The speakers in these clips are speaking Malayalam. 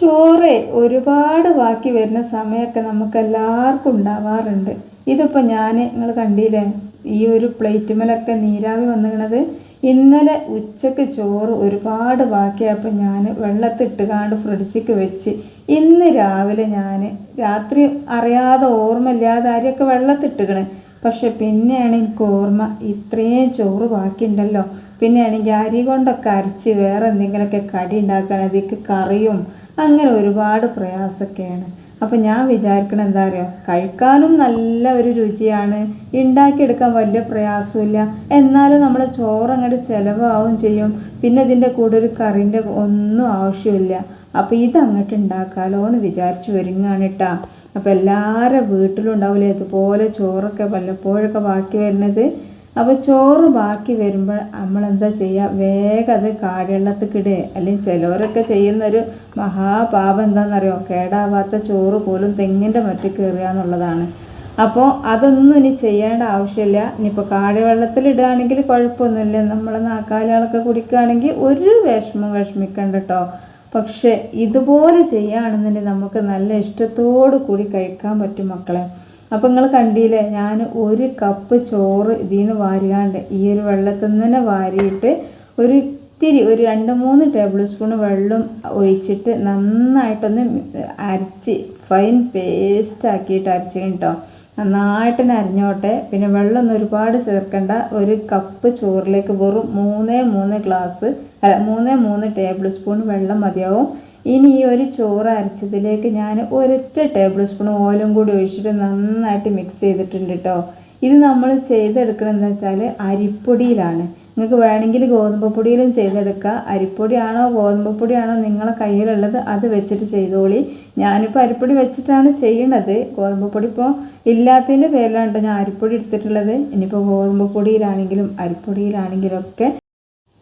ചോറ് ഒരുപാട് ബാക്കി വരുന്ന സമയമൊക്കെ നമുക്ക് എല്ലാവർക്കും ഉണ്ടാവാറുണ്ട്. ഇതിപ്പോൾ ഞാൻ നിങ്ങൾ കണ്ടില്ലേ ഈ ഒരു പ്ലേറ്റുമലൊക്കെ നീരാവി വന്നിക്കണത് ഇന്നലെ ഉച്ചയ്ക്ക് ചോറ് ഒരുപാട് ബാക്കിയായപ്പോൾ ഞാൻ വെള്ളത്തിട്ട് കാണ്ട് ഫ്രിഡ്ജിക്ക് വെച്ച്. ഇന്ന് രാവിലെ ഞാൻ രാത്രി അറിയാതെ ഓർമ്മയില്ലാതെ ആരെയൊക്കെ വെള്ളത്തിട്ടുകണ് പക്ഷെ പിന്നെയാണ് എനിക്ക് ഓർമ്മ ഇത്രയും ചോറ് ബാക്കിയുണ്ടല്ലോ. പിന്നെയാണെങ്കിൽ അരി കൊണ്ടൊക്കെ അരച്ച് വേറെ എന്തെങ്കിലുമൊക്കെ കടി ഉണ്ടാക്കാൻ അതിക്ക് കറിയും അങ്ങനെ ഒരുപാട് പ്രയാസമൊക്കെയാണ്. അപ്പം ഞാൻ വിചാരിക്കണം എന്താ അറിയോ? കഴിക്കാനും നല്ല ഒരു രുചിയാണ്. ഉണ്ടാക്കിയെടുക്കാൻ വലിയ പ്രയാസമില്ല എന്നാലും നമ്മൾ ചോറ് അങ്ങോട്ട് ചിലവാവും ചെയ്യും. പിന്നെ ഇതിന്റെ കൂടെ ഒരു കറിന്റെ ഒന്നും ആവശ്യമില്ല അപ്പോൾ ഇത് അങ്ങോട്ട് ഉണ്ടാക്കാലോ എന്ന് വിചാരിച്ച് വരുങ്ങാണ് കേട്ടാ അപ്പോൾ എല്ലാവരുടെ വീട്ടിലും ഉണ്ടാവില്ലേ ഇതുപോലെ ചോറൊക്കെ വല്ലപ്പോഴൊക്കെ ബാക്കി വരുന്നത് അപ്പോൾ ചോറ് ബാക്കി വരുമ്പോൾ നമ്മൾ എന്താ ചെയ്യുക വേഗം അത് കാടിവെള്ളത്തിക്കിടുക അല്ലെങ്കിൽ ചിലവരൊക്കെ ചെയ്യുന്നൊരു മഹാപാപം എന്താണെന്നറിയോ കേടാവാത്ത ചോറ് പോലും തെങ്ങിന്റെ മറ്റു കയറുക എന്നുള്ളതാണ് അപ്പോൾ അതൊന്നും ഇനി ചെയ്യേണ്ട ആവശ്യമില്ല. ഇനിയിപ്പോൾ കാടിവെള്ളത്തിലിടുകയാണെങ്കിൽ കുഴപ്പമൊന്നുമില്ല. നമ്മൾ നാക്കാലികളൊക്കെ കുടിക്കുകയാണെങ്കിൽ ഒരു വിഷമം വിഷമിക്കണ്ട കേട്ടോ പക്ഷേ ഇതുപോലെ ചെയ്യുകയാണെന്നുണ്ടെങ്കിൽ നമുക്ക് നല്ല ഇഷ്ടത്തോടു കൂടി കഴിക്കാൻ പറ്റും മക്കളെ. അപ്പം നിങ്ങൾ കണ്ടില്ലേ ഞാൻ ഒരു കപ്പ് ചോറ് ഇതിൽ നിന്ന് വാരിയാണ്ട് ഈ ഒരു വെള്ളത്തിൽ തന്നെ വാരിയിട്ട് ഒരു ഇത്തിരി ഒരു രണ്ട് മൂന്ന് ടേബിൾ സ്പൂൺ വെള്ളം ഒഴിച്ചിട്ട് നന്നായിട്ടൊന്ന് അരച്ച് ഫൈൻ പേസ്റ്റ് ആക്കിയിട്ട് അരച്ച് കേട്ടോ നന്നായിട്ട് അരിഞ്ഞോട്ടെ. പിന്നെ വെള്ളമൊന്നും ഒരുപാട് ചേർക്കണ്ട. ഒരു കപ്പ് ചോറിലേക്ക് വെറും മൂന്നേ മൂന്ന് ഗ്ലാസ് അല്ല മൂന്നേ മൂന്ന് ടേബിൾ സ്പൂൺ വെള്ളം മതിയാവും. ഇനി ഈ ഒരു ചോറ് അരച്ചതിലേക്ക് ഞാൻ ഒരൊറ്റ ടേബിൾ സ്പൂൺ ഓയിലും കൂടി ഒഴിച്ചിട്ട് നന്നായിട്ട് മിക്സ് ചെയ്തിട്ടുണ്ട് കേട്ടോ ഇത് നമ്മൾ ചെയ്തെടുക്കണമെന്ന് വെച്ചാൽ അരിപ്പൊടിയിലാണ്. നിങ്ങൾക്ക് വേണമെങ്കിൽ ഗോതമ്പ് പൊടിയിലും ചെയ്തെടുക്കുക അരിപ്പൊടിയാണോ ഗോതമ്പ് പൊടിയാണോ നിങ്ങളെ കയ്യിലുള്ളത് അത് വെച്ചിട്ട് ചെയ്തോളി. ഞാനിപ്പോൾ അരിപ്പൊടി വെച്ചിട്ടാണ് ചെയ്യണത്. ഗോതമ്പ് പൊടി ഇപ്പോൾ ഇല്ലാത്തതിന്റെ പേരിലാണ് കേട്ടോ ഞാൻ അരിപ്പൊടി എടുത്തിട്ടുള്ളത്. ഇനിയിപ്പോൾ ഗോതമ്പ് പൊടിയിലാണെങ്കിലും അരിപ്പൊടിയിലാണെങ്കിലും ഒക്കെ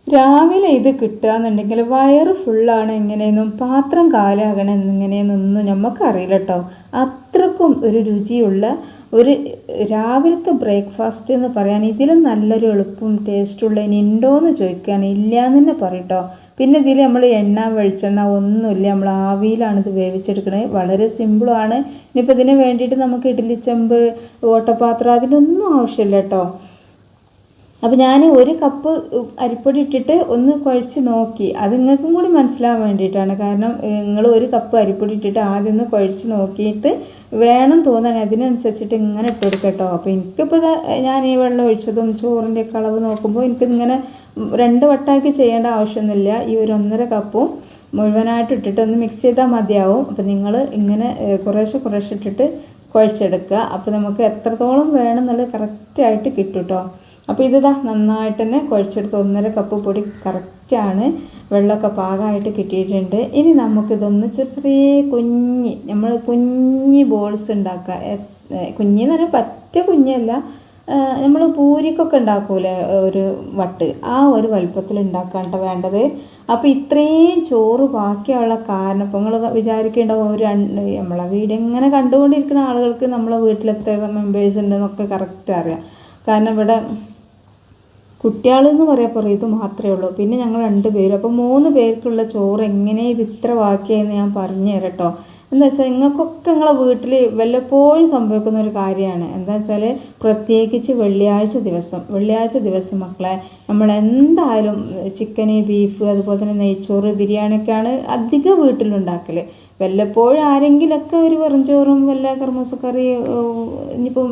രാവിലെ ഇത് കിട്ടുകയെന്നുണ്ടെങ്കിൽ വയറ് ഫുള്ളാണ് എങ്ങനെയെന്നും പാത്രം കാലാകണം എങ്ങനെയെന്നൊന്നും നമുക്കറിയില്ല കേട്ടോ അത്രക്കും ഒരു രുചിയുള്ള ഒരു രാവിലത്തെ ബ്രേക്ക്ഫാസ്റ്റ് എന്ന് പറയാൻ ഇതിലും നല്ലൊരു എളുപ്പം ടേസ്റ്റുള്ള ഇനി ഉണ്ടോ എന്ന് ചോദിക്കുകയാണ് ഇല്ല എന്ന് തന്നെ പറയട്ടോ. പിന്നെ ഇതിൽ നമ്മൾ എണ്ണ വെളിച്ചെണ്ണ ഒന്നുമില്ല. നമ്മൾ ആവിയിലാണ് ഇത് വേവിച്ചെടുക്കുന്നത് വളരെ സിമ്പിളാണ് ഇനിയിപ്പോൾ ഇതിന് വേണ്ടിയിട്ട് നമുക്ക് ഇഡ്ഡലിച്ചെമ്പ് ഓട്ടപാത്രം അതിനൊന്നും ആവശ്യമില്ല കേട്ടോ അപ്പോൾ ഞാൻ ഒരു കപ്പ് അരിപ്പൊടി ഇട്ടിട്ട് ഒന്ന് കുഴച്ച് നോക്കി. അത് നിങ്ങൾക്കും കൂടി മനസ്സിലാവാൻ വേണ്ടിയിട്ടാണ്. കാരണം നിങ്ങൾ ഒരു കപ്പ് അരിപ്പൊടി ഇട്ടിട്ട് ആദ്യം ഒന്ന് കുഴച്ച് നോക്കിയിട്ട് വേണം തോന്നാൻ അതിനനുസരിച്ചിട്ട് ഇങ്ങനെ ഇട്ട് കൊടുക്കട്ടോ കേട്ടോ അപ്പോൾ എനിക്കിപ്പോൾ ഞാൻ ഈ വെള്ളം ഒഴിച്ചതും ചോറിന്റെ ഒക്കെ അളവ് നോക്കുമ്പോൾ എനിക്ക് ഇങ്ങനെ രണ്ട് വട്ടമാക്കി ചെയ്യേണ്ട ആവശ്യമൊന്നുമില്ല. ഈ ഒരു ഒന്നര കപ്പും മുഴുവനായിട്ട് ഇട്ടിട്ട് ഒന്ന് മിക്സ് ചെയ്താൽ മതിയാവും. അപ്പോൾ നിങ്ങൾ ഇങ്ങനെ കുറേശ്ശെ കുറേശ്ശെ ഇട്ടിട്ട് കുഴച്ചെടുക്കുക. അപ്പോൾ നമുക്ക് എത്രത്തോളം വേണം എന്നുള്ളത് കറക്റ്റായിട്ട് കിട്ടും കേട്ടോ അപ്പോൾ ഇതാ നന്നായിട്ട് തന്നെ കുഴച്ചെടുത്ത് ഒന്നര കപ്പ് പൊടി കറക്റ്റാണ് വെള്ളമൊക്കെ പാകമായിട്ട് കിട്ടിയിട്ടുണ്ട്. ഇനി നമുക്കിതൊന്ന് ചെറിയ ചെറിയ കുഞ്ഞ് നമ്മൾ കുഞ്ഞ് ബോൾസ് ഉണ്ടാക്കുക. കുഞ്ഞെന്ന് പറഞ്ഞാൽ പറ്റ കുഞ്ഞല്ല. നമ്മൾ പൂരിക്കൊക്കെ ഉണ്ടാക്കൂലേ ഒരു വട്ട്. ആ ഒരു വലുപ്പത്തിൽ ഉണ്ടാക്കാണ്ട വേണ്ടത്. അപ്പോൾ ഇത്രയും ചോറ് ബാക്കിയുള്ള കാരണം ഇപ്പോൾ നിങ്ങൾ വിചാരിക്കേണ്ടാവും. ഒരു നമ്മളെ വീട് എങ്ങനെ കണ്ടുകൊണ്ടിരിക്കുന്ന ആളുകൾക്ക് നമ്മളെ വീട്ടിലെത്ര മെമ്പേഴ്സ് ഉണ്ടെന്നൊക്കെ കറക്റ്റ് അറിയാം. കാരണം ഇവിടെ കുട്ടികൾ പറയാൻ പറയും ഇത് മാത്രമേ ഉള്ളൂ. പിന്നെ ഞങ്ങൾ രണ്ട് പേര്. അപ്പോൾ മൂന്ന് പേർക്കുള്ള ചോറ് എങ്ങനെ ഇത് ഇത്ര ബാക്കിയായെന്ന് ഞാൻ പറഞ്ഞു തരാം കേട്ടോ. എന്താ വെച്ചാൽ നിങ്ങൾക്കൊക്കെ നിങ്ങളെ വീട്ടിൽ വല്ലപ്പോഴും സംഭവിക്കുന്ന ഒരു കാര്യമാണ്. എന്താ വെച്ചാൽ പ്രത്യേകിച്ച് വെള്ളിയാഴ്ച ദിവസം. വെള്ളിയാഴ്ച ദിവസം മക്കളെ നമ്മൾ എന്തായാലും ചിക്കന് ബീഫ് അതുപോലെ തന്നെ നെയ്ച്ചോറ് ബിരിയാണിയൊക്കെയാണ് അധികം വീട്ടിലുണ്ടാക്കൽ വല്ലപ്പോഴും ആരെങ്കിലൊക്കെ ഒരു വെറും ചോറും വല്ല കർമ്മസക്കറി ഇനിയിപ്പം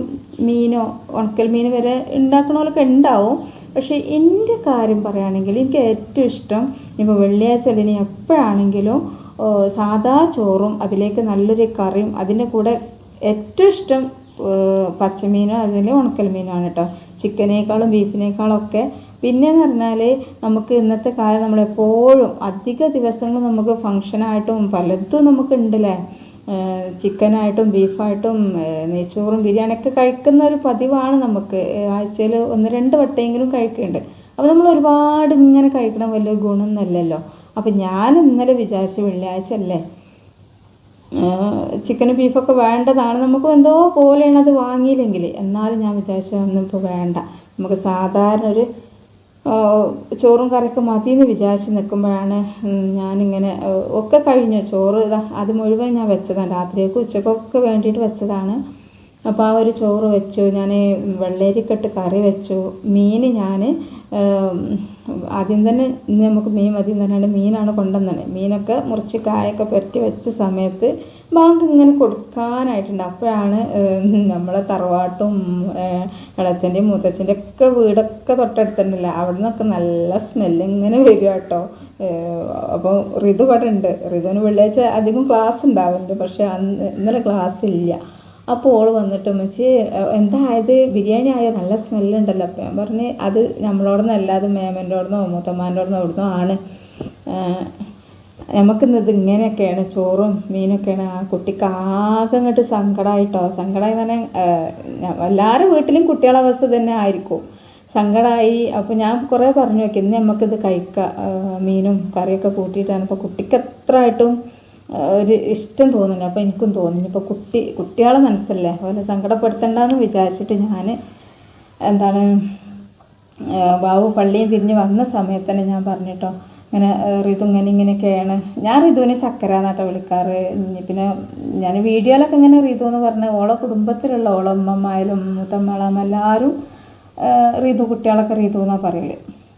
മീനോ ഉണക്കൽ മീൻ വരെ ഉണ്ടാക്കണമല്ലൊക്കെ ഉണ്ടാവും. പക്ഷേ എന്റെ കാര്യം പറയുകയാണെങ്കിൽ എനിക്ക് ഏറ്റവും ഇഷ്ടം ഇപ്പോൾ വെള്ളിയാഴ്ച അല്ലെങ്കിൽ എപ്പോഴാണെങ്കിലും സാധാ ചോറും അതിലേക്ക് നല്ലൊരു കറിയും അതിന്റെ കൂടെ ഏറ്റവും ഇഷ്ടം പച്ചമീനോ അതിൽ ഉണക്കൽ മീനോ ആണ് കേട്ടോ. ചിക്കനേക്കാളും ബീഫിനേക്കാളും ഒക്കെ. പിന്നെയെന്ന് പറഞ്ഞാൽ നമുക്ക് ഇന്നത്തെ കാലം നമ്മളെപ്പോഴും അധിക ദിവസങ്ങൾ നമുക്ക് ഫങ്ഷനായിട്ടും പലതും നമുക്ക് ഉണ്ടല്ലേ ചിക്കനായിട്ടും ബീഫായിട്ടും നെയ്ച്ചോറും ബിരിയാണിയൊക്കെ കഴിക്കുന്ന ഒരു പതിവാണ് നമുക്ക്. ആഴ്ചയിൽ ഒന്ന് രണ്ട് വട്ടമെങ്കിലും കഴിക്കുന്നുണ്ട് അപ്പോൾ നമ്മൾ ഒരുപാട് ഇങ്ങനെ കഴിക്കണം വലിയ ഗുണമൊന്നുമല്ലല്ലോ. അപ്പോൾ ഞാൻ ഇന്നലെ വിചാരിച്ചു വെള്ളിയാഴ്ച അല്ലേ ചിക്കനും ബീഫൊക്കെ വേണ്ടതാണ്. നമുക്ക് എന്തോ പോലെയാണ് അത് വാങ്ങിയില്ലെങ്കിൽ എന്നാലും ഞാൻ വിചാരിച്ചു ഒന്നും ഇപ്പോൾ വേണ്ട. നമുക്ക് സാധാരണ ഒരു ചോറും കറിയൊക്കെ മതി എന്ന് വിചാരിച്ച് നിൽക്കുമ്പോഴാണ് ഞാനിങ്ങനെ ഒക്കെ കഴിഞ്ഞു. ചോറ് അത് മുഴുവൻ ഞാൻ വെച്ചതാണ്. രാത്രിയൊക്കെ ഉച്ചക്കൊക്കെ വേണ്ടിയിട്ട് വെച്ചതാണ്. അപ്പോൾ ആ ഒരു ചോറ് വെച്ചു. ഞാൻ വെള്ളരിക്കട്ട് കറി വെച്ചു. മീൻ ഞാൻ ആദ്യം തന്നെ ഇന്ന് നമുക്ക് മീൻ മതി എന്ന് പറഞ്ഞാൽ മീനാണ് കൊണ്ടുവന്നത്. മീനൊക്കെ മുറിച്ച് കായൊക്കെ പുരട്ടി വെച്ച സമയത്ത് ബാങ്ക് ഇങ്ങനെ കൊടുക്കാനായിട്ടുണ്ട്. അപ്പോഴാണ് നമ്മളെ തറവാട്ടും ഇളച്ചന്റെയും മൂത്തച്ഛന്റെ ഒക്കെ വീടൊക്കെ തൊട്ടടുത്തുണ്ടല്ല. അവിടെ നിന്നൊക്കെ നല്ല സ്മെല്ല് ഇങ്ങനെ വരിക കേട്ടോ. അപ്പോൾ ഋതു ഇവിടെ ഉണ്ട്. ഋതുവിന് വെള്ളിയാഴ്ച അധികം ക്ലാസ് ഉണ്ടാവുന്നുണ്ട് പക്ഷേ അന്ന് ഇന്നലെ ക്ലാസ് ഇല്ല. അപ്പോൾ ഓൾ വന്നിട്ട് വെച്ച് എന്തായത് ബിരിയാണി ആയ? നല്ല സ്മെല്ലുണ്ടല്ലോ അപ്പം ഞാൻ പറഞ്ഞ് അത് നമ്മളോടൊന്നും അല്ലാതെ മേമന്റെ അവിടുന്നോ മൂത്തമ്മാന്റെ അവിടുന്നോ അവിടുന്നോ ആണ് ഏഹ് നമുക്കിന്ന് ഇത് ഇങ്ങനെയൊക്കെയാണ് ചോറും മീനൊക്കെയാണ്. ആ കുട്ടിക്ക് ആകെ അങ്ങോട്ട് സങ്കടമായിട്ടോ സങ്കടമായി തന്നെ എല്ലാവരും വീട്ടിലും കുട്ടികളെ അവസ്ഥ തന്നെ ആയിരിക്കും. സങ്കടമായി അപ്പോൾ ഞാൻ കുറേ പറഞ്ഞു നോക്കി ഇന്ന് നമുക്കിത് കഴിക്കാം മീനും കറിയൊക്കെ കൂട്ടിയിട്ടാണ്. അപ്പോൾ കുട്ടിക്ക് എത്ര ആയിട്ടും ഒരു ഇഷ്ടം തോന്നുന്നു അപ്പോൾ എനിക്കും തോന്നി ഇപ്പോൾ കുട്ടി കുട്ടികളെ മനസ്സല്ലേ? അതുപോലെ സങ്കടപ്പെടുത്തണ്ടെന്ന് വിചാരിച്ചിട്ട് ഞാൻ എന്താണ് ബാബു പള്ളിയിൽ തിരിഞ്ഞ് വന്ന സമയത്ത് തന്നെ ഞാൻ പറഞ്ഞിട്ടോ ഇങ്ങനെ ഋതു ഇങ്ങനെ ഇങ്ങനെയൊക്കെയാണ്. ഞാൻ ഋതുവിനെ ചക്കര എന്നാട്ടോ വിളിക്കാറ് പിന്നെ ഞാൻ വീഡിയോയിലൊക്കെ ഇങ്ങനെ ഋതു എന്ന് പറഞ്ഞ ഓളെ കുടുംബത്തിലുള്ള ഓളെ ഉമ്മമായാലും മൂത്തമ്മളും എല്ലാവരും ഋതു കുട്ടികളൊക്കെ ഋതു എന്നാണ് പറയൽ.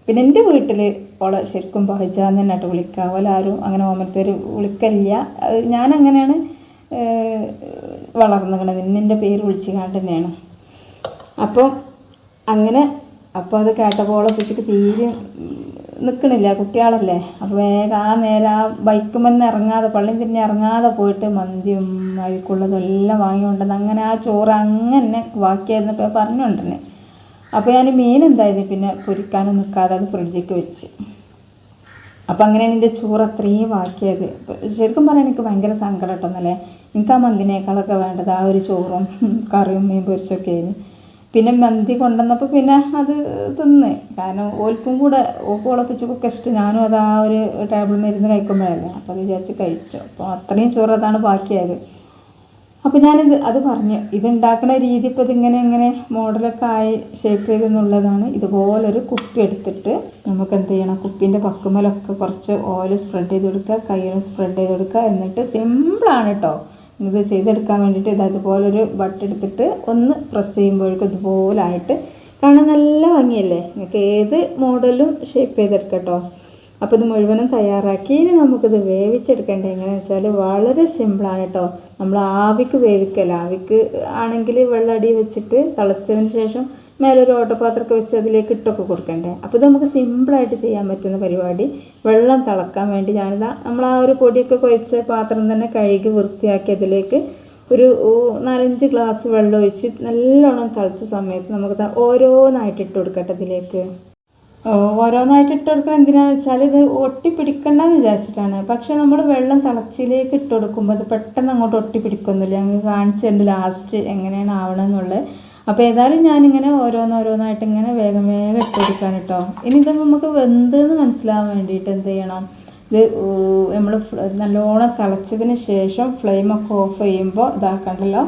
പിന്നെ എന്റെ വീട്ടിൽ ഓളെ ശരിക്കും ബഹിജാന്ന് തന്നെയായിട്ട് വിളിക്കുക ആരും അങ്ങനെ ഓമത്തേര് വിളിക്കലില്ല. ഞാൻ അങ്ങനെയാണ് വളർന്നുകണത് നിന്നെ പേര് വിളിച്ചു തന്നെയാണ്. അപ്പം അങ്ങനെ അപ്പോൾ അത് കേട്ടപ്പോൾ ഓളെ കുട്ടിക്ക് തീരെ നിൽക്കണില്ല കുട്ടികളല്ലേ അപ്പോൾ വേഗം ആ നേരം ആ ബൈക്കുമെന്ന് ഇറങ്ങാതെ പള്ളിയിൽ തിരിഞ്ഞ് ഇറങ്ങാതെ പോയിട്ട് മന്തിയും അഴിക്കുള്ളതും എല്ലാം വാങ്ങിക്കൊണ്ടെന്ന് അങ്ങനെ ആ ചോറ് അങ്ങനെ ബാക്കിയായിരുന്നപ്പോൾ പറഞ്ഞുകൊണ്ടിരുന്നേ. അപ്പോൾ ഞാൻ മീൻ എന്തായത് പിന്നെ പൊരിക്കാനും നിൽക്കാതെ അത് ഫ്രിഡ്ജിലേക്ക് വെച്ച്. അപ്പം അങ്ങനെയാണ് എന്റെ ചോറ് അത്രയും ബാക്കിയത്. ശരിക്കും പറയാൻ എനിക്ക് ഭയങ്കര സങ്കടം ഉണ്ടെന്നല്ലേ എനിക്ക് ആ മന്തിനേക്കാളൊക്കെ വേണ്ടത് ആ ഒരു ചോറും കറിയും മീൻ പൊരിച്ചൊക്കെ ആയിരുന്നു പിന്നെ മന്തി കൊണ്ടുവന്നപ്പോൾ പിന്നെ അത് തിന്ന്. കാരണം ഓൽക്കും കൂടെ ഓക്ക് ഉളപ്പിച്ചൊക്കെ ഇഷ്ടം ഞാനും അത് ആ ഒരു ടേബിൾ മരുന്ന് കഴിക്കുമ്പോഴല്ലേ. അപ്പോൾ അത് വിചാരിച്ച് കഴിച്ചു. അപ്പോൾ അത്രയും ചോറ് അതാണ് ബാക്കിയായത്. അപ്പോൾ ഞാനിത് അത് പറഞ്ഞു. ഇതുണ്ടാക്കുന്ന രീതി ഇപ്പോൾ ഇതിങ്ങനെ ഇങ്ങനെ മോഡലൊക്കെ ആയി ഷേപ്പ് ചെയ്തെന്നുള്ളതാണ് ഇതുപോലൊരു കുപ്പി എടുത്തിട്ട് നമുക്ക് എന്ത് ചെയ്യണം? കുപ്പീന്റെ പക്കുമലൊക്കെ കുറച്ച് ഓയിൽ സ്പ്രെഡ് ചെയ്ത് കൊടുക്കുക കയ്യിലും സ്പ്രെഡ് ചെയ്ത് കൊടുക്കുക. എന്നിട്ട് സിമ്പിളാണ് കേട്ടോ ഇത് ചെയ്തെടുക്കാൻ വേണ്ടിയിട്ട് ഇത് അതുപോലൊരു ബട്ട് എടുത്തിട്ട് ഒന്ന് പ്രസ് ചെയ്യുമ്പോഴേക്കും ഇതുപോലായിട്ട് കാണാൻ നല്ല ഭംഗിയല്ലേ? നിങ്ങൾക്ക് ഏത് മോഡലും ഷേപ്പ് ചെയ്തെടുക്കാം കേട്ടോ അപ്പോൾ ഇത് മുഴുവനും തയ്യാറാക്കി. ഇനി നമുക്കിത് വേവിച്ചെടുക്കേണ്ടത് എങ്ങനെയാണെന്ന് വെച്ചാൽ വളരെ സിമ്പിളാണ് കേട്ടോ നമ്മൾ ആവിക്ക് വേവിക്കല്ല? ആവിക്ക് ആണെങ്കിൽ വെള്ളം അടി വെച്ചിട്ട് തിളച്ചതിന് ശേഷം മേലെ ഒരു ഓട്ടപാത്രമൊക്കെ വെച്ച് അതിലേക്ക് ഇട്ടൊക്കെ കൊടുക്കണ്ടേ? അപ്പോൾ ഇത് നമുക്ക് സിമ്പിളായിട്ട് ചെയ്യാൻ പറ്റുന്ന പരിപാടി. വെള്ളം തിളക്കാൻ വേണ്ടി ഞാനിതാ നമ്മൾ ആ ഒരു പൊടിയൊക്കെ കുഴച്ച പാത്രം തന്നെ കഴുകി വൃത്തിയാക്കി അതിലേക്ക് ഒരു നാലഞ്ച് ഗ്ലാസ് വെള്ളം ഒഴിച്ച് നല്ലോണം തിളച്ച സമയത്ത് നമുക്ക് ഓരോന്നായിട്ട് ഇട്ട് കൊടുക്കട്ടെ ഇതിലേക്ക് ഓരോന്നായിട്ട് ഇട്ട് കൊടുക്കുന്നത് എന്തിനാന്ന് വെച്ചാൽ ഇത് ഒട്ടി പിടിക്കണ്ടെന്ന് വിചാരിച്ചിട്ടാണ്. പക്ഷെ നമ്മൾ വെള്ളം തിളച്ചിലേക്ക് ഇട്ട് കൊടുക്കുമ്പോൾ അത് പെട്ടെന്ന് അങ്ങോട്ട് ഒട്ടിപ്പിടിക്കൊന്നുമില്ല. ഞങ്ങൾ കാണിച്ചതിന്റെ ലാസ്റ്റ് എങ്ങനെയാണ് ആവണമെന്നുള്ളത് അപ്പോൾ ഏതായാലും ഞാനിങ്ങനെ ഓരോന്നോരോന്നായിട്ട് ഇങ്ങനെ വേഗം വേഗം ഇട്ട് കൊടുക്കാൻ കേട്ടോ ഇനി ഇത് നമുക്ക് വെന്തെന്ന് മനസ്സിലാവാൻ വേണ്ടിയിട്ട് എന്ത് ചെയ്യണം? ഇത് നമ്മൾ നല്ലോണം തിളച്ചതിന് ശേഷം ഫ്ലെയിം ഒക്കെ ഓഫ് ചെയ്യുമ്പോൾ ഇതാക്കണ്ടല്ലോ?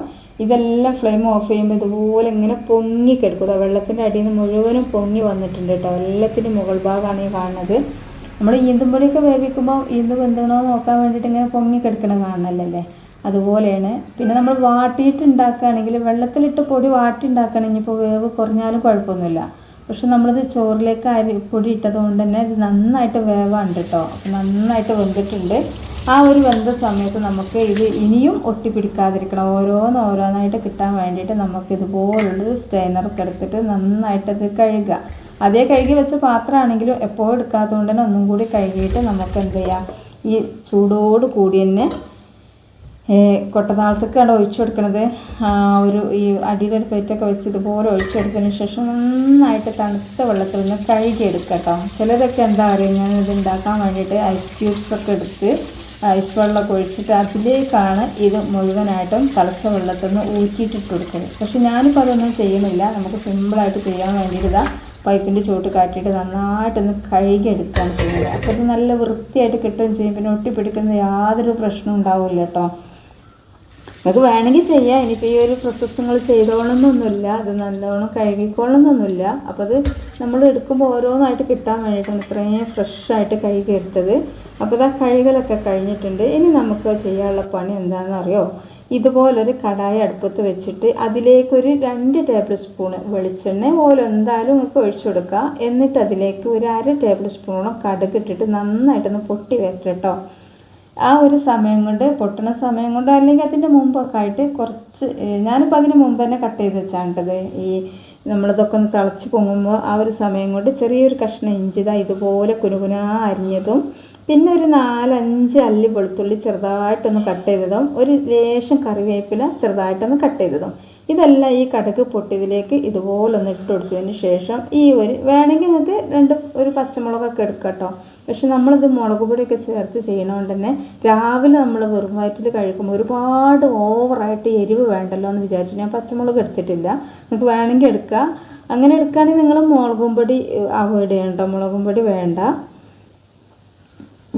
ഇതെല്ലാം ഫ്ലെയിം ഓഫ് ചെയ്യുമ്പോൾ ഇതുപോലെ ഇങ്ങനെ പൊങ്ങി കിടക്കും. വെള്ളത്തിന്റെ അടിയിൽ നിന്ന് മുഴുവനും പൊങ്ങി വന്നിട്ടുണ്ട് കേട്ടോ എല്ലാത്തിന്റെ മുകൾ ഭാഗമാണ് ഈ കാണുന്നത്. നമ്മൾ ഈന്തുംപൊടിയൊക്കെ വേവിക്കുമ്പോൾ ഈന്ത് വെന്തണോ നോക്കാൻ വേണ്ടിയിട്ട് ഇങ്ങനെ പൊങ്ങി കിടക്കണ കാണണല്ലേ അതുപോലെയാണ്. പിന്നെ നമ്മൾ വാട്ടിയിട്ട് ഉണ്ടാക്കുകയാണെങ്കിൽ വെള്ളത്തിലിട്ട് പൊടി വാട്ടി ഉണ്ടാക്കുകയാണെങ്കിൽ ഇപ്പോൾ വേവ് കുറഞ്ഞാലും കുഴപ്പമൊന്നുമില്ല. പക്ഷെ നമ്മളിത് ചോറിലേക്ക് അരി പൊടി ഇട്ടത് കൊണ്ട് തന്നെ ഇത് നന്നായിട്ട് വേവാണ്ട് കേട്ടോ നന്നായിട്ട് വെന്തിട്ടുണ്ട്. ആ ഒരു വെന്ത സമയത്ത് നമുക്ക് ഇത് ഇനിയും ഒട്ടിപ്പിടിക്കാതിരിക്കണം. ഓരോന്ന് ഓരോന്നായിട്ട് കിട്ടാൻ വേണ്ടിയിട്ട് നമുക്ക് ഇതുപോലുള്ളൊരു സ്റ്റെയിനറൊക്കെ എടുത്തിട്ട് നന്നായിട്ട് ഇത് കഴുകുക. അതേ കഴുകി വെച്ച പാത്രമാണെങ്കിലും എപ്പോഴും എടുക്കാത്തതുകൊണ്ട് തന്നെ ഒന്നും കൂടി കഴുകിയിട്ട് നമുക്ക് എന്ത് ചെയ്യാം? ഈ ചൂടോട് കൂടി തന്നെ കൊട്ടനാളത്തേക്കാണ് ഒഴിച്ചു കൊടുക്കുന്നത് ഒരു ഈ അടിയിലൊരു പ്ലേറ്റൊക്കെ വെച്ച് ഇതുപോലെ ഒഴിച്ചു കൊടുത്തതിന് ശേഷം നന്നായിട്ട് തണുത്ത വെള്ളത്തിൽ നിന്ന് കഴുകിയെടുക്കുക കേട്ടോ. ചിലതൊക്കെ എന്താ പറയുക ഞാൻ ഇത് ഉണ്ടാക്കാൻ വേണ്ടിയിട്ട് ഐസ് ക്യൂബ്സ് ഒക്കെ എടുത്ത് ഐസ് വെള്ളമൊക്കെ ഒഴിച്ചിട്ട് അതിലേക്കാണ് ഇത് മുഴുവനായിട്ടും തിളച്ച വെള്ളത്തിൽ നിന്ന് ഊറ്റിയിട്ടിട്ട് കൊടുക്കുന്നത്. പക്ഷെ ഞാനിപ്പോൾ അതൊന്നും ചെയ്യുന്നില്ല. നമുക്ക് സിമ്പിളായിട്ട് ചെയ്യാൻ വേണ്ടിയിട്ട് പൈപ്പിന്റെ ചുവട്ട് കാട്ടിയിട്ട് നന്നായിട്ടൊന്ന് കഴുകിയെടുക്കുകയാണ് ചെയ്യുന്നത്. അപ്പോൾ ഇത് നല്ല വൃത്തിയായിട്ട് കിട്ടുകയും ചെയ്യും. പിന്നെ ഒട്ടിപ്പിടിക്കുന്ന യാതൊരു പ്രശ്നവും ഉണ്ടാവില്ല കേട്ടോ. നിങ്ങൾക്ക് വേണമെങ്കിൽ ചെയ്യാം. ഇനിയിപ്പോൾ ഈ ഒരു പ്രോസസ്സ് നിങ്ങൾ ചെയ്തോളണമെന്നൊന്നുമില്ല. അത് നല്ലോണം കഴുകിക്കോളണമെന്നൊന്നുമില്ല. അപ്പോൾ അത് നമ്മൾ എടുക്കുമ്പോൾ ഓരോന്നായിട്ട് കിട്ടാൻ വേണ്ടിയിട്ടാണ് ഇത്രയും ഫ്രഷായിട്ട് കഴുകി എടുത്തത് അപ്പോൾ ഇതാ കഴുകലൊക്കെ കഴിഞ്ഞിട്ടുണ്ട്. ഇനി നമുക്ക് ചെയ്യാനുള്ള പണി എന്താണെന്നറിയോ? ഇതുപോലൊരു കടായി അടുപ്പത്ത് വെച്ചിട്ട് അതിലേക്കൊരു രണ്ട് ടേബിൾ സ്പൂൺ വെളിച്ചെണ്ണ പോലെ എന്തായാലും നിങ്ങൾക്ക് ഒഴിച്ചു കൊടുക്കുക എന്നിട്ട് അതിലേക്ക് ഒരു അര ടേബിൾ സ്പൂണോ കടുക് ഇട്ടിട്ട് നന്നായിട്ടൊന്ന് പൊട്ടി വരട്ടെ കേട്ടോ ആ ഒരു സമയം കൊണ്ട് പൊട്ടുന്ന സമയം കൊണ്ട് അല്ലെങ്കിൽ അതിന്റെ മുമ്പൊക്കെ ആയിട്ട് കുറച്ച് ഞാനിപ്പോൾ അതിന് മുമ്പ് തന്നെ കട്ട് ചെയ്ത് വെച്ചാണ്ടത്. ഈ നമ്മളിതൊക്കെ ഒന്ന് തിളച്ച് പൊങ്ങുമ്പോൾ ആ ഒരു സമയം കൊണ്ട് ചെറിയൊരു കഷ്ണം ഇഞ്ചിത ഇതാ ഇതുപോലെ കുനുകുനാ അരിഞ്ഞതും പിന്നെ ഒരു നാലഞ്ച് അല്ലി വെളുത്തുള്ളി ചെറുതായിട്ടൊന്ന് കട്ട് ചെയ്തതും ഒരു ലേശം കറിവേപ്പില ചെറുതായിട്ടൊന്ന് കട്ട് ചെയ്തതും. ഇതെല്ലാം ഈ കടുക് പൊട്ടിയതിലേക്ക് ഇതുപോലെ ഒന്ന് ഇട്ട് കൊടുത്തതിന് ശേഷം ഈ ഒരു വേണമെങ്കിൽ നിങ്ങൾക്ക് രണ്ട് ഒരു പച്ചമുളകൊക്കെ എടുക്കാം കേട്ടോ. പക്ഷെ നമ്മളിത് മുളക് പൊടിയൊക്കെ ചേർത്ത് ചെയ്യണോണ്ട് തന്നെ രാവിലെ നമ്മൾ വെറും വയറ്റിൽ കഴിക്കുമ്പോൾ ഒരുപാട് ഓവറായിട്ട് എരിവ് വേണ്ടല്ലോ എന്ന് വിചാരിച്ചു. ഞാൻ പച്ചമുളക് എടുത്തിട്ടില്ല. നിങ്ങൾക്ക് വേണമെങ്കിൽ എടുക്കുക അങ്ങനെ എടുക്കുകയാണെങ്കിൽ നിങ്ങൾ മുളകും പൊടി അവോയ്ഡ് ചെയ്യണ്ട മുളകും പൊടി വേണ്ട.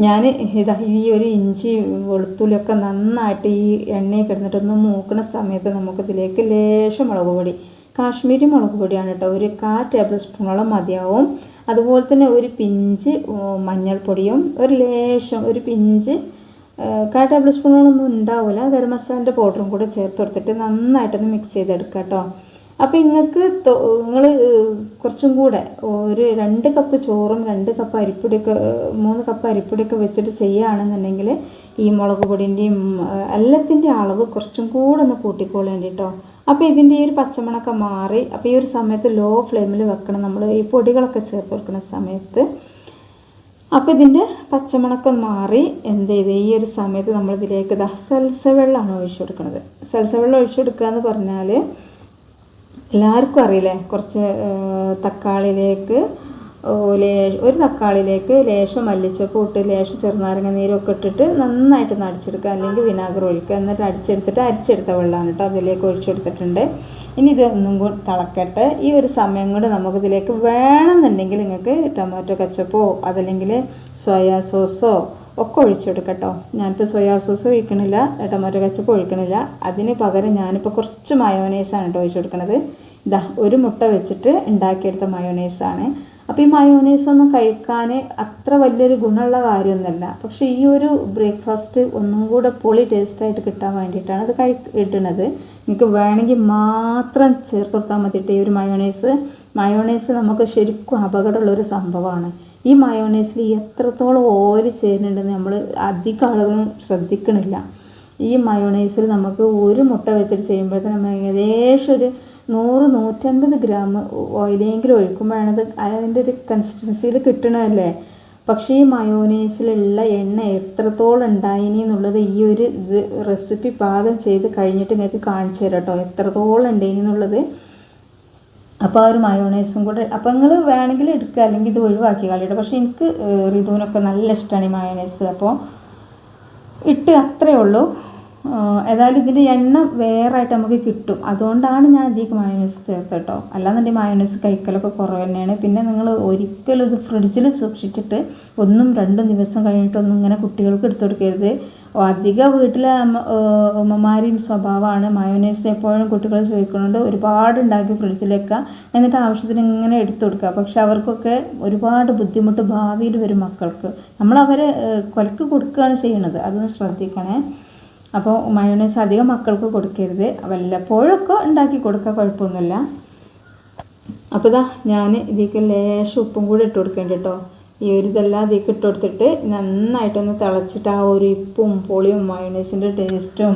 ഞാൻ ഇതാ ഈ ഒരു ഇഞ്ചി വെളുത്തുള്ളിയൊക്കെ നന്നായിട്ട് ഈ എണ്ണയിൽ കിടന്നിട്ടൊന്ന് മൂക്കണ സമയത്ത് നമുക്കിതിലേക്ക് ലേശം മുളക് പൊടി കാശ്മീരി മുളക് പൊടിയാണ് കേട്ടോ ഒരു കാ ടേബിൾ സ്പൂണോളം മതിയാവും. അതുപോലെ തന്നെ ഒരു പിഞ്ച് മഞ്ഞൾപ്പൊടിയും ഒരു ലേശം ഒരു പിഞ്ച് കാ ടേബിൾ സ്പൂണുകളൊന്നും ഉണ്ടാവില്ല ഗരം മസാലന്റെ പൗഡറും കൂടെ ചേർത്ത് കൊടുത്തിട്ട് നന്നായിട്ടൊന്ന് മിക്സ് ചെയ്തെടുക്കുക കേട്ടോ അപ്പോൾ നിങ്ങൾക്ക് നിങ്ങൾ കുറച്ചും കൂടെ ഒരു രണ്ട് കപ്പ് ചോറും രണ്ട് കപ്പ് അരിപ്പൊടിയൊക്കെ മൂന്ന് കപ്പ് അരിപ്പൊടിയൊക്കെ വെച്ചിട്ട് ചെയ്യുകയാണെന്നുണ്ടെങ്കിൽ ഈ മുളക് പൊടിന്റെയും എല്ലാത്തിന്റെയും അളവ് കുറച്ചും കൂടെ ഒന്ന് കൂട്ടിക്കോളേണ്ടി കേട്ടോ അപ്പോൾ ഇതിന്റെ ഈ ഒരു പച്ചമണമൊക്കെ മാറി അപ്പോൾ ഈ ഒരു സമയത്ത് ലോ ഫ്ലെയിമിൽ വെക്കണം നമ്മൾ ഈ പൊടികളൊക്കെ ചേർത്ത് കൊടുക്കുന്ന സമയത്ത് അപ്പോൾ ഇതിന്റെ പച്ചമണക്കം മാറി എന്ത് ചെയ്ത്? ഈ ഒരു സമയത്ത് നമ്മൾ ഇതിലേക്ക് സൽസ വെള്ളമാണ് ഒഴിച്ചു കൊടുക്കുന്നത് സൽസ വെള്ളം ഒഴിച്ചു കൊടുക്കുക എന്ന് പറഞ്ഞാൽ എല്ലാവർക്കും അറിയില്ലേ? കുറച്ച് തക്കാളിയിലേക്ക് ഒരു തക്കാളിയിലേക്ക് ലേശം മല്ലിച്ചപ്പ് ഇട്ട് ലേശം ചെറുനാരങ്ങ നീരൊക്കെ ഇട്ടിട്ട് നന്നായിട്ട് അടിച്ചെടുക്കുക. അല്ലെങ്കിൽ വിനാഗർ ഒഴിക്കുക. എന്നിട്ട് അടിച്ചെടുത്തിട്ട് അരിച്ചെടുത്ത വെള്ളമാണ് കേട്ടോ അതിലേക്ക് ഒഴിച്ചെടുത്തിട്ടുണ്ട്. ഇനി ഇത് ഒന്നും കൂടി തിളക്കട്ടെ. ഈ ഒരു സമയം കൊണ്ട് നമുക്കിതിലേക്ക് വേണമെന്നുണ്ടെങ്കിൽ നിങ്ങൾക്ക് ടൊമാറ്റോ കച്ചപ്പോ അതല്ലെങ്കിൽ സോയാ സോസോ ഒക്കെ ഒഴിച്ചെടുക്കട്ടോ ഞാനിപ്പോൾ സോയാ സോസ് ഒഴിക്കണില്ല ടൊമാറ്റോ കച്ചപ്പ് ഒഴിക്കണില്ല. അതിന് പകരം ഞാനിപ്പോൾ കുറച്ച് മയോനൈസാണ് കേട്ടോ ഒഴിച്ചു കൊടുക്കുന്നത് ഇതാ ഒരു മുട്ട വെച്ചിട്ട് ഉണ്ടാക്കിയെടുത്ത മയോനൈസാണ്. അപ്പോൾ ഈ മയോണൈസ് ഒന്നും കഴിക്കാൻ അത്ര വലിയൊരു ഗുണമുള്ള കാര്യമൊന്നുമല്ല. പക്ഷേ ഈ ഒരു ബ്രേക്ക്ഫാസ്റ്റ് ഒന്നും കൂടെ പൊളി ടേസ്റ്റായിട്ട് കിട്ടാൻ വേണ്ടിയിട്ടാണ് അത് കഴി ഇടുന്നത്. നിങ്ങൾക്ക് വേണമെങ്കിൽ മാത്രം ചേർത്ത് കൊടുത്താൽ മതിയിട്ട് ഈ ഒരു മയോണൈസ് മയോണൈസ് നമുക്ക് ശരിക്കും അപകടമുള്ളൊരു സംഭവമാണ്. ഈ മയോണൈസിൽ എത്രത്തോളം ഓയിൽ ചേരുന്നുണ്ടെന്ന് നമ്മൾ അധികം ആളുകളും ശ്രദ്ധിക്കണില്ല. ഈ മയോണൈസിൽ നമുക്ക് ഒരു മുട്ട വെച്ചിട്ട് ചെയ്യുമ്പോഴത്തേനും ഏകദേശം ഒരു നൂറ് നൂറ്റൻപത് ഗ്രാം ഓയിലെങ്കിലും ഒഴിക്കുമ്പോഴാണ് അത് അതിന്റെ ഒരു കൺസിസ്റ്റൻസിയിൽ കിട്ടണമല്ലേ പക്ഷേ ഈ മയോനൈസിലുള്ള എണ്ണ എത്രത്തോളം ഉണ്ടായിനി എന്നുള്ളത് ഈ ഒരു ഇത് റെസിപ്പി പാകം ചെയ്ത് കഴിഞ്ഞിട്ട് നിങ്ങൾക്ക് കാണിച്ചു തരാം കേട്ടോ. എത്രത്തോളം ഉണ്ടായിനി എന്നുള്ളത്. അപ്പോൾ ആ ഒരു മയോണൈസും കൂടെ അപ്പോൾ നിങ്ങൾ വേണമെങ്കിൽ എടുക്കുക അല്ലെങ്കിൽ ഇത് ഒഴിവാക്കി കളിയുടെ പക്ഷേ എനിക്ക് റിതുവിനൊക്കെ നല്ല ഇഷ്ടമാണ് ഈ മയോണൈസ് അപ്പോൾ ഇട്ട് അത്രയേ ഉള്ളൂ. ഏതായാലും ഇതിന്റെ എണ്ണ വേറെ ആയിട്ട് നമുക്ക് കിട്ടും. അതുകൊണ്ടാണ് ഞാൻ അധികം മയോണൈസ് ചേർത്ത് കേട്ടോ. അല്ലാന്നുണ്ടെങ്കിൽ മയോണൈസ് കഴിക്കലൊക്കെ കുറവ് തന്നെയാണ്. പിന്നെ നിങ്ങൾ ഒരിക്കലും ഇത് ഫ്രിഡ്ജിൽ സൂക്ഷിച്ചിട്ട് ഒന്നും രണ്ടും ദിവസം കഴിഞ്ഞിട്ടൊന്നും ഇങ്ങനെ കുട്ടികൾക്ക് എടുത്തു കൊടുക്കരുത്. അധികം വീട്ടിലെ അമ്മ ഉമ്മമാരെയും സ്വഭാവമാണ് മയോനൈസ് എപ്പോഴും കുട്ടികൾ ചോദിക്കുന്നുണ്ട്. ഒരുപാട് ഉണ്ടാക്കി ഫ്രിഡ്ജിൽ എന്നിട്ട് ആവശ്യത്തിന് ഇങ്ങനെ എടുത്തു കൊടുക്കുക പക്ഷെ അവർക്കൊക്കെ ഒരുപാട് ബുദ്ധിമുട്ട് ഭാവിയിൽ വരും മക്കൾക്ക്. നമ്മൾ അവരെ കൊലക്ക് കൊടുക്കുകയാണ് ചെയ്യണത് അതൊന്ന് ശ്രദ്ധിക്കണേ. അപ്പോൾ മയോണൈസ് അധികം മക്കൾക്ക് കൊടുക്കരുത്. വല്ലപ്പോഴൊക്കെ ഉണ്ടാക്കി കൊടുക്കുക കുഴപ്പമൊന്നുമില്ല. അപ്പോൾ ഇതാ ഞാൻ ഇതിലേക്ക് ലേശം ഉപ്പും കൂടി ഇട്ട് കൊടുക്കേണ്ടി കേട്ടോ. ഈ ഒരു ഇതെല്ലാം ഇതിലേക്ക് ഇട്ട് കൊടുത്തിട്ട് നന്നായിട്ടൊന്ന് തിളച്ചിട്ട് ആ ഒരു ഉപ്പും പൊളിയും മയോണൈസിന്റെ ടേസ്റ്റും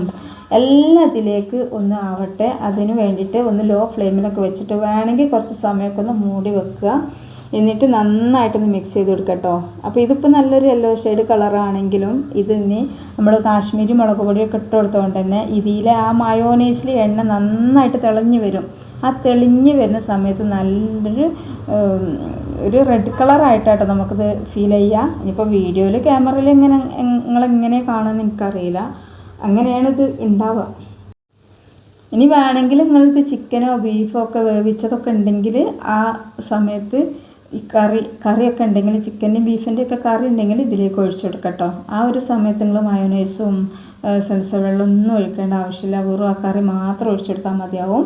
എല്ലാം ഇതിലേക്ക് ഒന്ന് ആവട്ടെ. അതിന് വേണ്ടിയിട്ട് ഒന്ന് ലോ ഫ്ലെയിമിലൊക്കെ വെച്ചിട്ട് വേണമെങ്കിൽ കുറച്ച് സമയമൊക്കെ ഒന്ന് മൂടി വെക്കുക. എന്നിട്ട് നന്നായിട്ടൊന്ന് മിക്സ് ചെയ്ത് കൊടുക്കുക കേട്ടോ അപ്പോൾ ഇതിപ്പോൾ നല്ലൊരു യെല്ലോ ഷെയ്ഡ് കളറാണെങ്കിലും ഇത് ഇനി നമ്മൾ കാശ്മീരി മുളക് പൊടിയൊക്കെ ഇട്ട് കൊടുത്തതുകൊണ്ട് തന്നെ ഇതിലെ ആ മയോനൈസിൽ എണ്ണ നന്നായിട്ട് തെളിഞ്ഞു വരും. ആ തെളിഞ്ഞ് വരുന്ന സമയത്ത് നല്ലൊരു ഒരു റെഡ് കളറായിട്ടാട്ടോ നമുക്കിത് ഫീൽ ചെയ്യാം. ഇനിയിപ്പോൾ വീഡിയോയിൽ ക്യാമറയിൽ എങ്ങനെ നിങ്ങളെങ്ങനെ കാണുമെന്ന് എനിക്കറിയില്ല. അങ്ങനെയാണ് ഇത് ഉണ്ടാവുക ഇനി വേണമെങ്കിൽ നിങ്ങൾക്ക് ചിക്കനോ ബീഫോ ഒക്കെ വേവിച്ചതൊക്കെ ഉണ്ടെങ്കിൽ ആ സമയത്ത് ഈ കറി കറിയൊക്കെ ഉണ്ടെങ്കിൽ ചിക്കന്റെയും ബീഫിന്റെ ഒക്കെ കറി ഉണ്ടെങ്കിൽ ഇതിലേക്ക് ഒഴിച്ചു കൊടുക്കട്ടോ. ആ ഒരു സമയത്ത് നിങ്ങൾ മയോനൈസും സെൻസ വെള്ളമൊന്നും ഒഴിക്കേണ്ട ആവശ്യമില്ല. വെറും ആ കറി മാത്രം ഒഴിച്ചെടുത്താൽ മതിയാവും.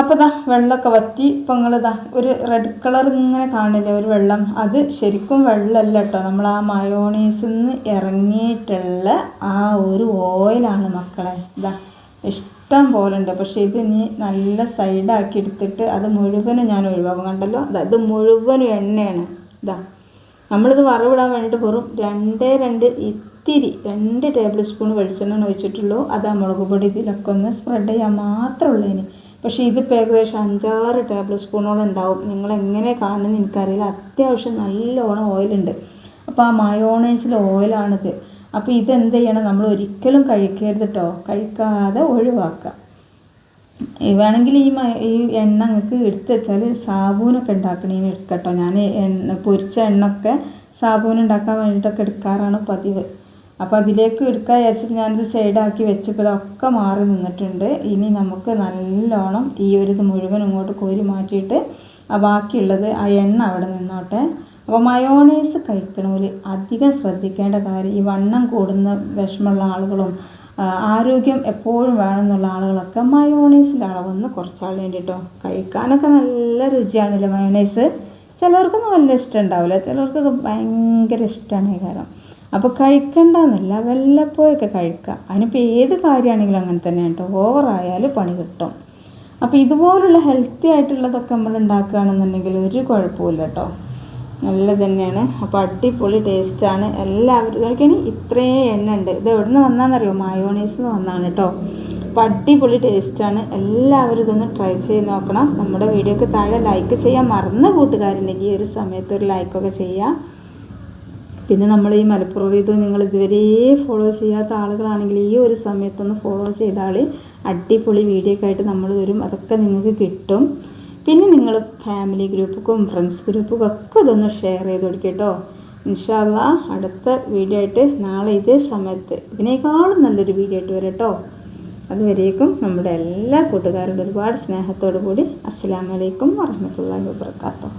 അപ്പോൾ ഇതാ വെള്ളമൊക്കെ വറ്റി ഇപ്പം നിങ്ങളിതാ ഒരു റെഡ് കളർ ഇങ്ങനെ കാണില്ലേ ഒരു വെള്ളം. അത് ശരിക്കും വെള്ളമല്ല കേട്ടോ. നമ്മൾ ആ മയോണീസിൽ നിന്ന് ഇറങ്ങിയിട്ടുള്ള ആ ഒരു ഓയിലാണ് മക്കളെ. ഇതാ ഇഷ്ടം പോലെ ഉണ്ട് പക്ഷേ ഇത് ഇനി നല്ല സൈഡാക്കി എടുത്തിട്ട് അത് മുഴുവനും ഞാൻ ഒഴിവാക്കും. കണ്ടല്ലോ? അതായത് മുഴുവനും എണ്ണയാണ്. ഇതാ നമ്മളിത് വറവിടാൻ വേണ്ടിയിട്ട് വെറും രണ്ടേ രണ്ട് ഇത്തിരി രണ്ട് ടേബിൾ സ്പൂൺ വെളിച്ചെണ്ണ ഒഴിച്ചിട്ടുള്ളൂ. അത് ആ മുളക് പൊടി ഇതിലൊക്കെ ഒന്ന് സ്പ്രെഡ് ചെയ്യാൻ മാത്രമേ ഉള്ളൂ ഇനി. പക്ഷേ ഇതിപ്പോൾ ഏകദേശം അഞ്ചാറ് ടേബിൾ സ്പൂണോളം ഉണ്ടാവും. നിങ്ങൾ എങ്ങനെ കാണുന്നത് എനിക്കറിയില്ല. അത്യാവശ്യം നല്ലോണം ഓയിലുണ്ട് അപ്പോൾ ആ മയോണൈസിൽ ഓയിലാണിത് അപ്പോൾ ഇതെന്ത് ചെയ്യണം? നമ്മൾ ഒരിക്കലും കഴിക്കരുത് കേട്ടോ കഴിക്കാതെ ഒഴിവാക്കുക. വേണമെങ്കിൽ ഈ ഈ എണ്ണ നിങ്ങൾക്ക് എടുത്ത് വെച്ചാൽ സാബൂനൊക്കെ ഉണ്ടാക്കണേന് എടുക്കട്ടോ ഞാൻ എണ്ണ പൊരിച്ച എണ്ണൊക്കെ സാബൂൻ ഉണ്ടാക്കാൻ വേണ്ടിയിട്ടൊക്കെ എടുക്കാറാണ് പതിവ്. അപ്പോൾ അതിലേക്ക് എടുക്കാൻ വിചാരിച്ചിട്ട് ഞാനിത് സൈഡാക്കി വെച്ചപ്പോൾ ഇതൊക്കെ മാറി നിന്നിട്ടുണ്ട്. ഇനി നമുക്ക് നല്ലോണം ഈ ഒരു ഇത് മുഴുവൻ ഇങ്ങോട്ട് കോരി മാറ്റിയിട്ട് ആ ബാക്കിയുള്ളത് ആ എണ്ണ അവിടെ നിന്നോട്ടെ. അപ്പോൾ മയോണൈസ് കഴിക്കണവർ അധികം ശ്രദ്ധിക്കേണ്ട കാര്യം ഈ വണ്ണം കൂടുന്ന വിഷമമുള്ള ആളുകളും ആരോഗ്യം എപ്പോഴും വേണമെന്നുള്ള ആളുകളൊക്കെ മയോണൈസിന്റെ അളവൊന്ന് കുറച്ചാൾ വേണ്ടിയിട്ടോ കഴിക്കാനൊക്കെ നല്ല രുചിയാണല്ലോ മയോണൈസ്? ചിലർക്ക് നല്ല ഇഷ്ടം ഉണ്ടാവില്ല. ചിലർക്കൊക്കെ ഭയങ്കര ഇഷ്ടമാണ് ഈ കാര്യം അപ്പോൾ കഴിക്കണ്ടെന്നല്ല വല്ലപ്പോഴൊക്കെ കഴിക്കുക അതിനിപ്പോൾ ഏത് കാര്യമാണെങ്കിലും അങ്ങനെ തന്നെ കേട്ടോ. ഓവറായാലും പണി കിട്ടും. അപ്പോൾ ഇതുപോലുള്ള ഹെൽത്തി ആയിട്ടുള്ളതൊക്കെ നമ്മൾ ഉണ്ടാക്കുകയാണെന്നുണ്ടെങ്കിൽ ഒരു കുഴപ്പമില്ല കേട്ടോ. നല്ല തന്നെയാണ് അപ്പോൾ അടിപൊളി ടേസ്റ്റാണ്. എല്ലാവരും കഴിക്കണി ഇത്രയും എണ്ണ ഉണ്ട്. ഇത് എവിടെ നിന്ന് വന്നാന്നറിയോ മയോണൈസിൽ എന്ന് വന്നാണ് കേട്ടോ അപ്പോൾ അടിപൊളി ടേസ്റ്റാണ്. എല്ലാവരും ഇതൊന്ന് ട്രൈ ചെയ്ത് നോക്കണം. നമ്മുടെ വീഡിയോക്ക് താഴെ ലൈക്ക് ചെയ്യാൻ മറന്ന കൂട്ടുകാരുണ്ടെങ്കിൽ ഈ ഒരു സമയത്ത് ഒരു ലൈക്കൊക്കെ ചെയ്യുക പിന്നെ നമ്മൾ ഈ മലപ്പുറം ഇത് നിങ്ങൾ ഇതുവരെ ഫോളോ ചെയ്യാത്ത ആളുകളാണെങ്കിൽ ഈ ഒരു സമയത്തൊന്ന് ഫോളോ ചെയ്താൽ അടിപൊളി വീഡിയോ ഒക്കെ ആയിട്ട് നമ്മൾ വരും. അതൊക്കെ നിങ്ങൾക്ക് കിട്ടും. പിന്നെ നിങ്ങൾ ഫാമിലി ഗ്രൂപ്പുക്കും ഫ്രണ്ട്സ് ഗ്രൂപ്പുക്കും ഒക്കെ ഇതൊന്ന് ഷെയർ ചെയ്ത് കൊടുക്കുക കേട്ടോ ഇൻഷാല്ല അടുത്ത വീഡിയോ ആയിട്ട് നാളെ ഇതേ സമയത്ത് ഇതിനേക്കാളും നല്ലൊരു വീഡിയോ ആയിട്ട് വരാം കേട്ടോ അതുവരേക്കും നമ്മുടെ എല്ലാ കൂട്ടുകാരോടും ഒരുപാട് സ്നേഹത്തോടു കൂടി അസ്സാം വലൈക്കും വറഹമത്തല്ലാഹി വാബർക്കാത്തു